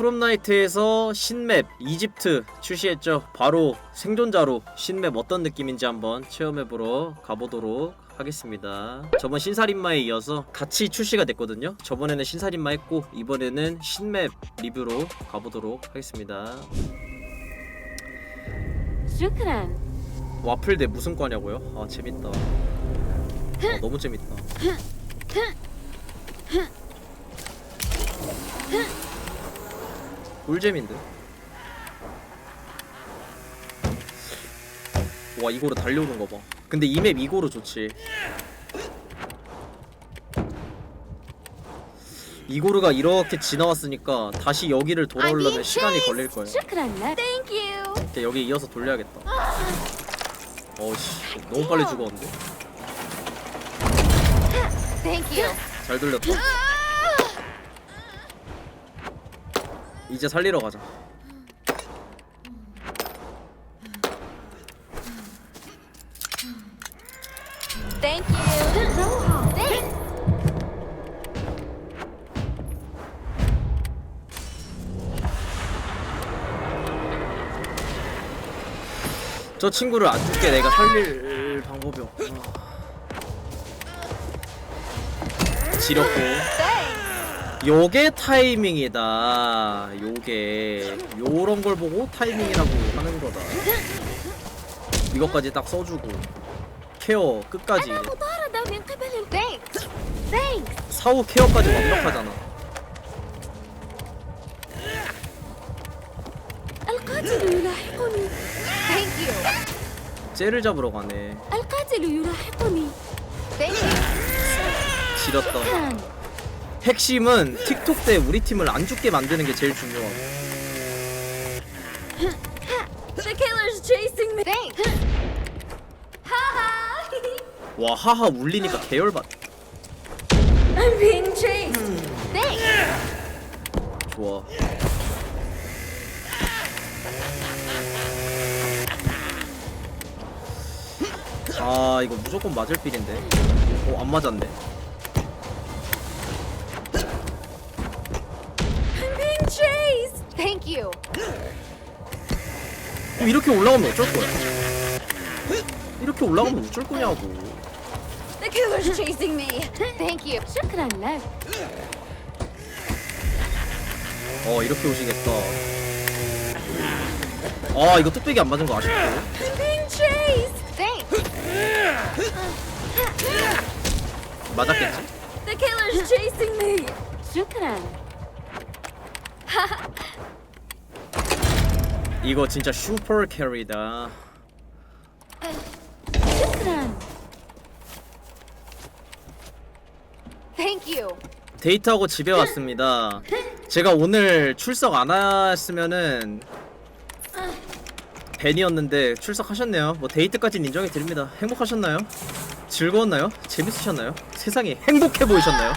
프롬나이트에서 신맵 이집트 출시했죠. 바로 생존자로 신맵 어떤 느낌인지 한번 체험해보러 가보도록 하겠습니다. 저번 신살인마에 이어서 같이 출시가 됐거든요. 저번에는 신살인마 했고 이번에는 신맵 리뷰로 가보도록 하겠습니다. 와플 대 무슨 과냐고요? 아 재밌다. 아, 너무 재밌다. 꿀잼인데? 와 이거로 달려오는 거 봐. 근데 이 맵 이거로 좋지. 이고르가 이렇게 지나왔으니까 다시 여기를 돌아오려면 시간이 걸릴 거예요. 여기 이어서 돌려야겠다. 어씨 너무 빨리 죽었는데. 잘 돌렸다. 이제 살리러 가자. 저 친구를 안 죽게 내가 살릴 방법이 없. 지렸고. 요게 타이밍이다. 요게. 요런 걸 보고 타이밍이라고 하는 거다. 이것까지 딱 써주고. 케어 끝까지. 사후 케어까지 완벽하잖아. 쟤를 잡으러 가네. 길었던 핵심은 틱톡 때 우리 팀을 안 죽게 만드는 게 제일 중요하고 와 하하 울리니까 계열 받으세요. 음. 좋아. 아 이거 무조건 맞을 필인데. 어 안 맞았네. you. 그럼 이렇게 올라가면 어쩔 거야? 이렇게 올라가면 어쩔 거냐고. The cougar's chasing me. Thank you. Sure could I know? 어 이렇게 오시겠다. 아 이거 뚝배기 안 맞은 거 아쉽고. I'm being chased. Thanks. 맞았겠지? The killer's chasing me. Sure could I. 이거 진짜 슈퍼 캐리다. شكرا Thank you 데이트하고 집에 왔습니다. 제가 오늘 출석 안 했으면은 벤이었는데 출석하셨네요. 뭐 데이트까지는 인정해 드립니다. 행복하셨나요? 즐거웠나요? 재밌으셨나요? 세상이 행복해 보이셨나요?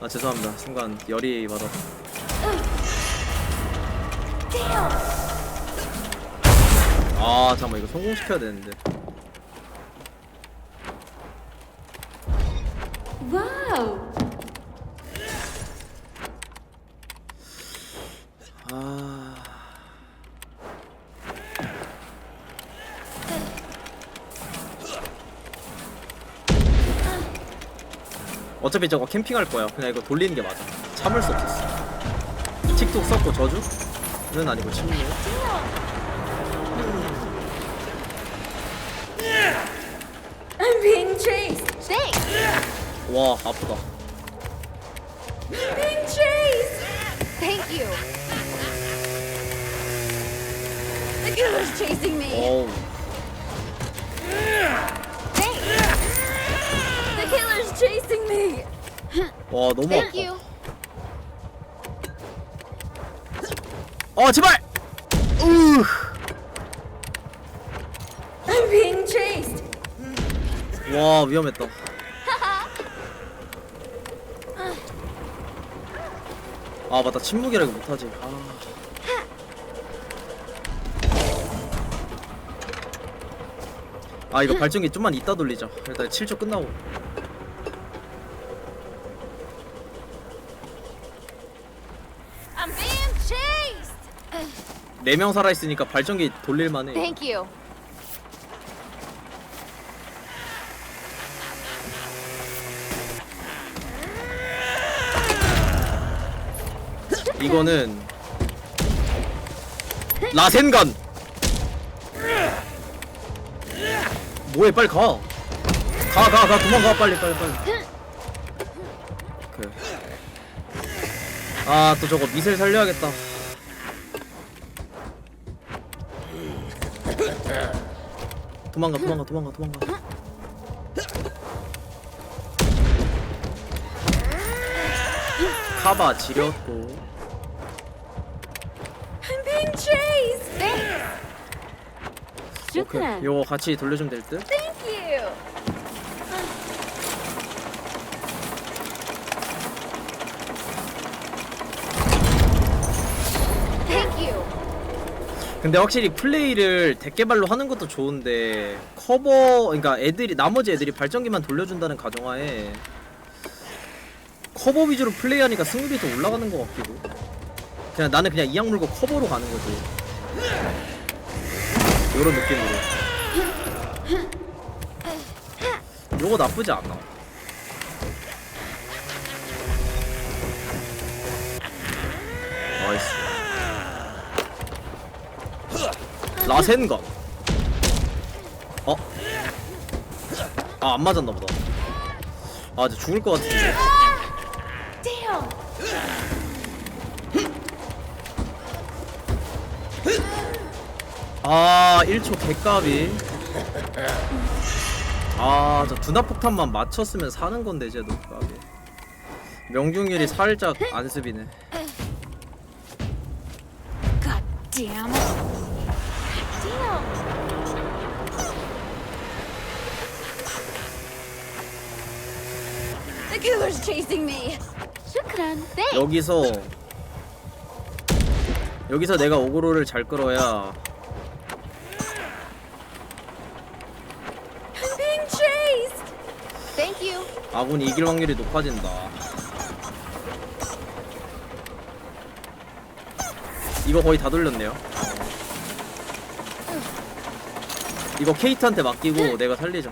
아 죄송합니다. 순간 열이 받아. 아 잠깐만 이거 성공시켜야 되는데. 와우. 아. 어차피 저거 캠핑할 거야. 그냥 이거 돌리는 게 맞아. 참을 수 없었어. 틱톡 썼고 저주? 는 아니고 침묵. I'm being chased Thanks 와 아프다. being chased Thank you The killer's chasing me 어우. Thanks The killer's chasing me 와 너무 Thank 아파. you 어 제발. 으. I'm being chased 와 위험했다. 아 맞다 침묵이라 이거 못하지. 아. 아 이거 발전기 좀만 이따 돌리자 일단 7초 끝나고 I'm being chased. 4명 살아 있으니까 발전기 돌릴만해. Thank you. 이거는 라센간 뭐해 빨리 가. 가 가 가. 도망가 빨리 빨리 빨리. 그. 아또 저거 미셀 살려야겠다 도망가 도망가 도망가 도망가 카바 지렸고 I'm being chased. Thanks. 오케이 Shukran. 요거 같이 돌려주면 될듯 Thank you. 근데 확실히 플레이를 대개발로 하는 것도 좋은데 커버 그러니까 애들이 나머지 애들이 발전기만 돌려준다는 가정하에 커버 위주로 플레이하니까 승률이 더 올라가는 것 같기도. 그냥 나는 그냥 이악 물고 커버로 가는 거지. 요런 느낌으로. 요거 나쁘지 않아 라센가 어? 아 안 맞았나 보다 아 이제 죽을 것 같은데. 아 1초 개값이 아저 두나폭탄만 맞췄으면 사는 건데 쟤도 까비 명중률이 살짝 안습이네 God damn it. Damn. The cooler's chasing me. Shukran. Thanks. 여기서 여기서 내가 오그로를 잘 끌어야 I'm being chased. Thank you. 아군이 이길 확률이 높아진다. 이거 거의 다 돌렸네요. 이거 케이트한테 맡기고 내가 살리자.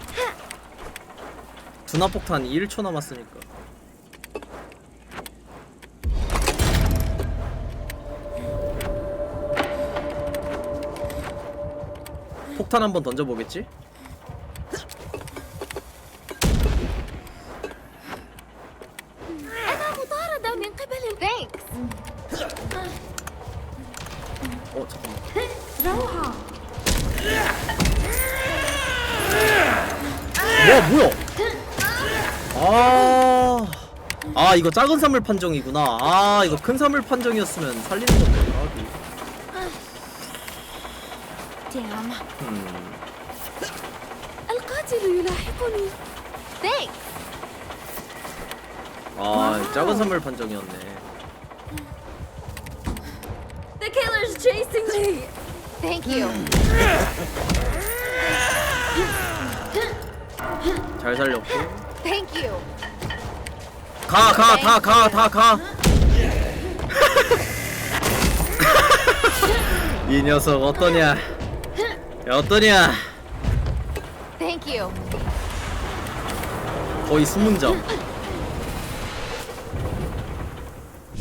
분화폭탄 1초 남았으니까. 폭탄 한번 던져보겠지? 어 잠깐만. 뭐야? 아, 아 이거 작은 사물 판정이구나. 아 이거 큰 사물 판정이었으면 살리는 건데. 아비. Damn. 음. القاتل يلاحقني. Thanks. 아 작은 사물 판정이었네. The killer's chasing me. Thank you. 잘 살렸고. Thank you. 가 가 다 가 다 가. 이 녀석 어떠냐? 야, 어떠냐? Thank you. 거의 수문장.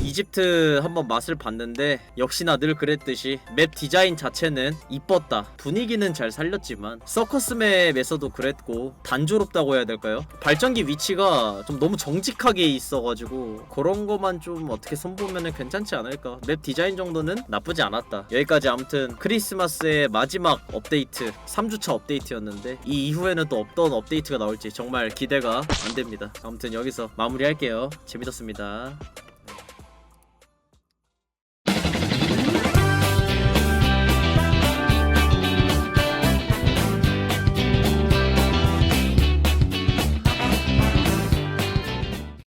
이집트 한번 맛을 봤는데 역시나 늘 그랬듯이 맵 디자인 자체는 이뻤다. 분위기는 잘 살렸지만 서커스 맵에서도 그랬고 단조롭다고 해야 될까요? 발전기 위치가 좀 너무 정직하게 있어가지고 그런 거만 좀 어떻게 손보면은 괜찮지 않을까? 맵 디자인 정도는 나쁘지 않았다. 여기까지 아무튼 크리스마스의 마지막 업데이트 3주차 업데이트였는데 이 이후에는 또 어떤 업데이트가 나올지 정말 기대가 안 됩니다. 아무튼 여기서 마무리할게요. 재밌었습니다